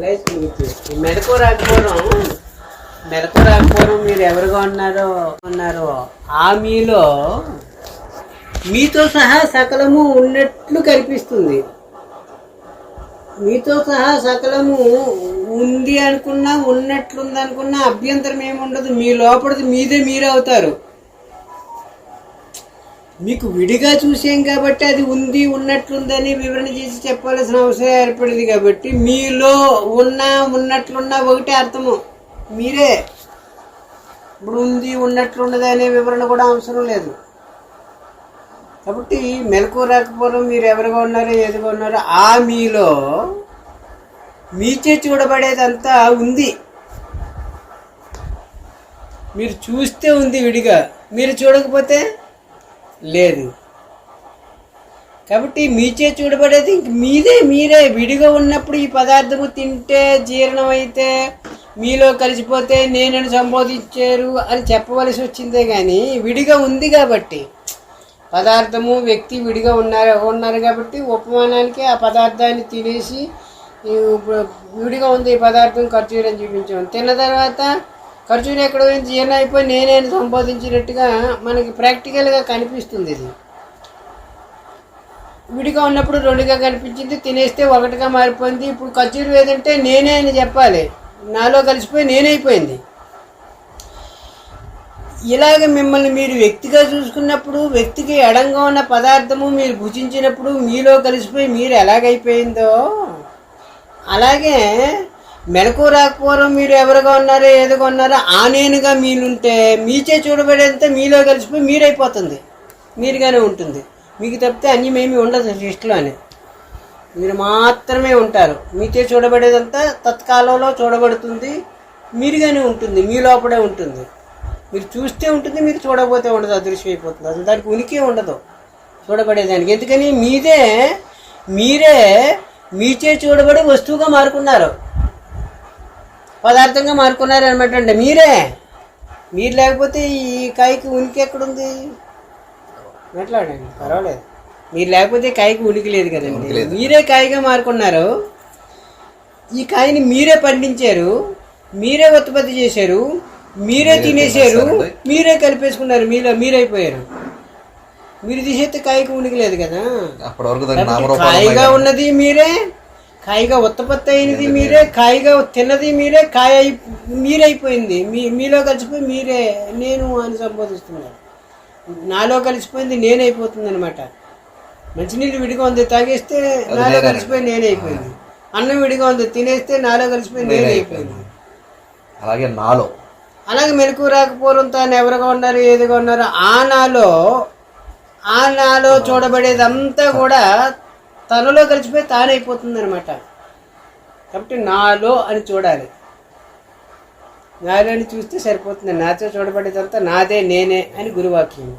Light మెలకు రాకపోవడం మెలకు రాకపోవడం మీరు ఎవరుగా ఉన్నారో ఉన్నారో ఆ మీలో మీతో సహా సకలము ఉన్నట్లు కనిపిస్తుంది. మీతో సహా సకలము ఉంది అనుకున్నా ఉన్నట్లుంది అనుకున్నా అభ్యంతరం ఏముండదు. మీ లోపలిది మీదే మీరే అవుతారు. మీకు విడిగా చూసాం కాబట్టి అది ఉంది ఉన్నట్లుందని వివరణ చేసి చెప్పాల్సిన అవసరం ఏర్పడింది కాబట్టి మీలో ఉన్న ఉన్నట్లున్న ఒకటే అర్థము. మీరే. ఇప్పుడు ఉంది ఉన్నట్లున్నది అనే వివరణ కూడా అవసరం లేదు. కాబట్టి మెలకు రాకపోవడం మీరు ఎవరుగా ఉన్నారో ఏదిగా ఉన్నారో ఆ మీలో మీచే చూడబడేదంతా ఉంది. మీరు చూస్తే ఉంది విడిగా. మీరు చూడకపోతే లేదు. కాబట్టి మీచే చూడబడేది ఇంక మీదే మీరే విడిగా ఉన్నప్పుడు ఈ పదార్థము తింటే జీర్ణం అయితే మీలో కలిసిపోతే నేనని సంబోధించారు అని చెప్పవలసి వచ్చిందే కానీ విడిగా ఉంది కాబట్టి పదార్థము వ్యక్తి విడిగా ఉన్నారు ఉన్నారు కాబట్టి ఉపమానానికి ఆ పదార్థాన్ని తినేసి విడిగా ఉంది ఈ పదార్థం ఖర్చు అని చూపించాం. తిన్న తర్వాత ఖర్చూరు ఎక్కడ పోయింది జీర్ణం అయిపోయి నేనే సంపాదించినట్టుగా మనకి ప్రాక్టికల్గా కనిపిస్తుంది ఇది. విడిగా ఉన్నప్పుడు రెండుగా కనిపించింది తినేస్తే ఒకటిగా మారిపోయింది. ఇప్పుడు ఖర్చులు ఏదంటే నేనే అని చెప్పాలి. నాలో కలిసిపోయి నేనైపోయింది ఇలాగ మిమ్మల్ని మీరు వ్యక్తిగా చూసుకున్నప్పుడు వ్యక్తికి ఎడంగా ఉన్న పదార్థము మీరు భుజించినప్పుడు మీలో కలిసిపోయి మీరు ఎలాగైపోయిందో అలాగే మెలకు రాకపోవడం మీరు ఎవరుగా ఉన్నారో ఏదిగా ఉన్నారో ఆ నేనుగా మీలుంటే మీచే చూడబడేంత మీలో కలిసిపోయి మీరైపోతుంది. మీరుగానే ఉంటుంది. మీకు తప్పితే అన్యమేమీ ఉండదు సృష్టిలోనే మీరు మాత్రమే ఉంటారు. మీచే చూడబడేదంతా తత్కాలంలో చూడబడుతుంది. మీరుగానే ఉంటుంది. మీ లోపలే ఉంటుంది. మీరు చూస్తే ఉంటుంది మీరు చూడకపోతే ఉండదు. అదృశ్యం అయిపోతుంది. అసలు దానికి ఉనికి ఉండదు. చూడబడేదానికి. ఎందుకని? మీదే మీరే మీచే చూడబడి వస్తువుగా మారుకున్నారు. పదార్థంగా మారుకున్నారు అనమాట అండి. మీరే? మీరు లేకపోతే ఈ కాయకి ఉనికి ఎక్కడుంది? మాట్లాడండి పర్వాలేదు. మీరు లేకపోతే కాయకి ఉనికి లేదు కదండి. మీరే కాయగా మారుకున్నారు. ఈ కాయని మీరే పండించారు మీరే ఉత్పత్తి చేశారు మీరే తినేశారు మీరే కలిపేసుకున్నారు మీలో మీరైపోయారు. మీరు తీసేస్తే కాయకి ఉనికి లేదు కదా. కాయగా ఉన్నది మీరే కాయగా ఉత్పత్తి అయినది మీరే కాయగా తిన్నది మీరే కాయ అయి- మీరైపోయింది. మీ మీలో కలిసిపోయి మీరే నేను అని సంబోధిస్తున్నారు నాలో కలిసిపోయింది నేనైపోతుంది అనమాట మంచినీళ్ళు విడిగా ఉంది తాగేస్తే నాలో కలిసిపోయి నేనైపోయింది. అన్నం విడిగా ఉంది తినేస్తే నాలో కలిసిపోయి నేనైపోయింది. అలాగే నాలో. అలాగే మెలకు రాకపోవడం తాను ఎవరుగా ఉన్నారు ఏదిగా ఉన్నారు ఆ నాలో ఆ నాలో చూడబడేదంతా కూడా తనలో కలిసిపోయి తానైపోతుంది అనమాట కాబట్టి నాలో అని చూడాలి. నాలో అని చూస్తే సరిపోతుంది. నాతో చూడబడేదంతా నాదే నేనే అని గురువాక్యం